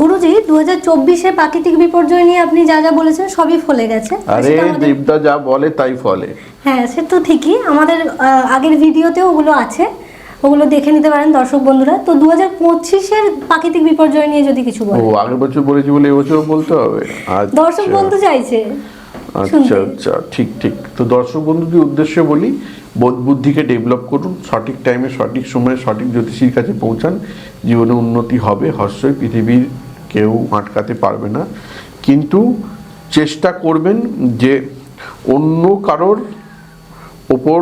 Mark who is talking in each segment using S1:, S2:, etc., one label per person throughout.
S1: গুরুজি দু হাজার চব্বিশে প্রাকৃতিক বিপর্যয় নিয়ে আপনি যা যা বলেছেন সবই ফলে গেছে।
S2: আরে দেবদা যা বলে তাই ফলে।
S1: হ্যাঁ সে তো ঠিকই। আমাদের আগের ভিডিওতেও ওগুলো আছে। ওগুলো দেখে নিতে পারেন দর্শক বন্ধুরা। তো দু হাজার পঁচিশের প্রাকৃতিক বিপর্যয় নিয়ে যদি কিছু
S2: ও আগের বছর বলেছি বলে এবছর বলতে হবে? আচ্ছা।
S1: দর্শক বন্ধু চাইছে।
S2: আচ্ছা। আচ্ছা ঠিক ঠিক। তো দর্শক বন্ধুদের উদ্দেশ্যে বলি বোধ বুদ্ধিকে ডেভেলপ করুন সঠিক টাইমে সঠিক সময়ে সঠিক জ্যোতিষীর কাছে পৌঁছান। জীবনে উন্নতি হবে হর্ষই পৃথিবীর কেউ আটকাতে পারবে না। কিন্তু চেষ্টা করবেন যে অন্য কারোর ওপর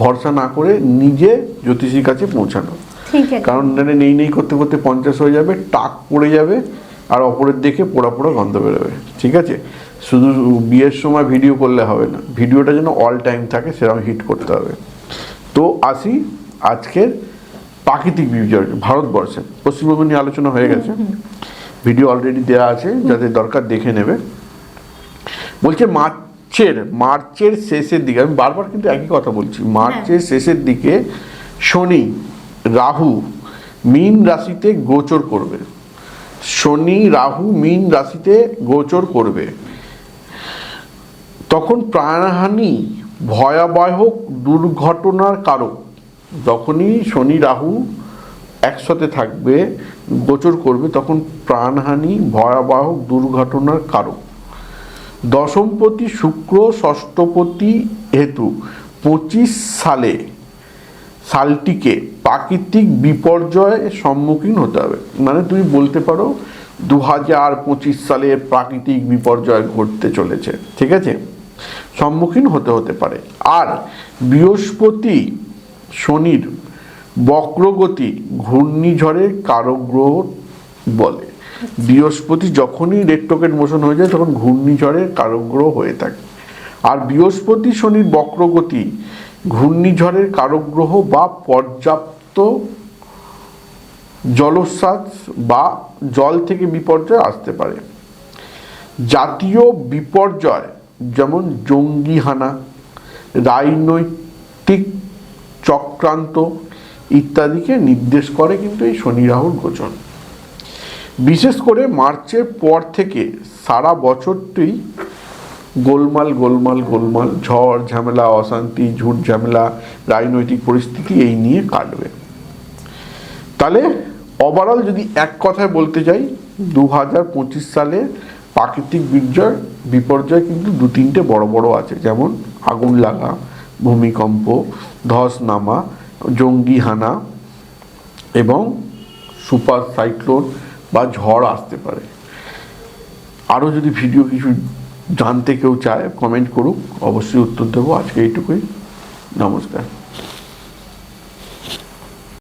S2: ভরসা না করে নিজে জ্যোতিষীর কাছে পৌঁছানো।
S1: ঠিক আছে।
S2: কারণ নেই নেই করতে করতে পঞ্চাশ হয়ে যাবে টাক পড়ে যাবে আর অপরের দেখে পোড়া পোড়া গন্ধ বেরোবে। ঠিক আছে? শুধু বিয়ের সময় ভিডিও করলে হবে না। ভিডিওটা যেন অল টাইম থাকে সেরকম হিট করতে হবে। তো আসি আজকের প্রাকৃতিক বিপর্যয় ভারতবর্ষে। পশ্চিমবঙ্গ নিয়ে আলোচনা হয়ে গেছে। ভিডিও অলরেডি দেওয়া আছে যাদের দরকার দেখে নেবে। বলছে মার্চের মার্চের শেষের দিকে আমি বারবার কিন্তু একই কথা বলছি মার্চের শেষের দিকে শনি রাহু মীন রাশিতে গোচর করবে। শনি রাহু মীন রাশিতে গোচর করবে। তখন প্রাণহানি ভয়াবহ দুর্ঘটনার কারক। যখনই শনি রাহু একসাথে থাকবে, গোচর করবে, তখন প্রাণহানি, ভয়াবহ দুর্ঘটনার কারণ দশমপতি শুক্র, ষষ্ঠপতি হেতু। পঁচিশ সালে সালটিকে প্রাকৃতিক বিপর্যয়ের সম্মুখীন হতে হবে। মানে তুমি বলতে পারো দু হাজার পঁচিশ সালে প্রাকৃতিক বিপর্যয় ঘটতে চলেছে। ঠিক আছে? সম্মুখীন হতে হতে পারে। আর বৃহস্পতি শনির বক্রগতি ঘূর্ণিঝড়ের কারগ্রহ বলে। বৃহস্পতি যখনই রেট্রোকেট মোশন হয়ে যায়, তখন ঘূর্ণিঝড়ের কারগ্রহ হয়ে থাকে। আর বৃহস্পতি শনির বক্রগতি ঘূর্ণিঝড়ের কারগ্রহ বা পর্যাপ্ত জলোচ্ছ্বাস বা জল থেকে বিপর্যয় আসতে পারে। জাতীয় বিপর্যয় যেমন জঙ্গি হানা রাজনৈতিক চক্রান্ত ইত্যাদিকে নির্দেশ করে কিন্তু এই শনি রাহুর গোচর। বিশেষ করে মার্চের পর থেকে সারা বছরটি গোলমাল গোলমাল গোলমাল, ঝড়, ঝামেলা, অশান্তি, ঝুট ঝামেলা, রাজনৈতিক পরিস্থিতি এই নিয়ে কাটবে। তাহলে ওভারঅল যদি এক কথায় বলতে যাই দু হাজার পঁচিশ সালে প্রাকৃতিক বিপর্যয় বিপর্যয় কিন্তু দু তিনটে বড় বড় আছে। যেমন আগুন লাগা ভূমিকম্প ধস নামা জঙ্গি হানা এবং সুপার সাইক্লোন বা ঝড় আসতে পারে। আরও যদি ভিডিও কিছু জানতে কেউ চায়, কমেন্ট করুক। অবশ্যই উত্তর দেবো। আজকে এইটুকুই। নমস্কার।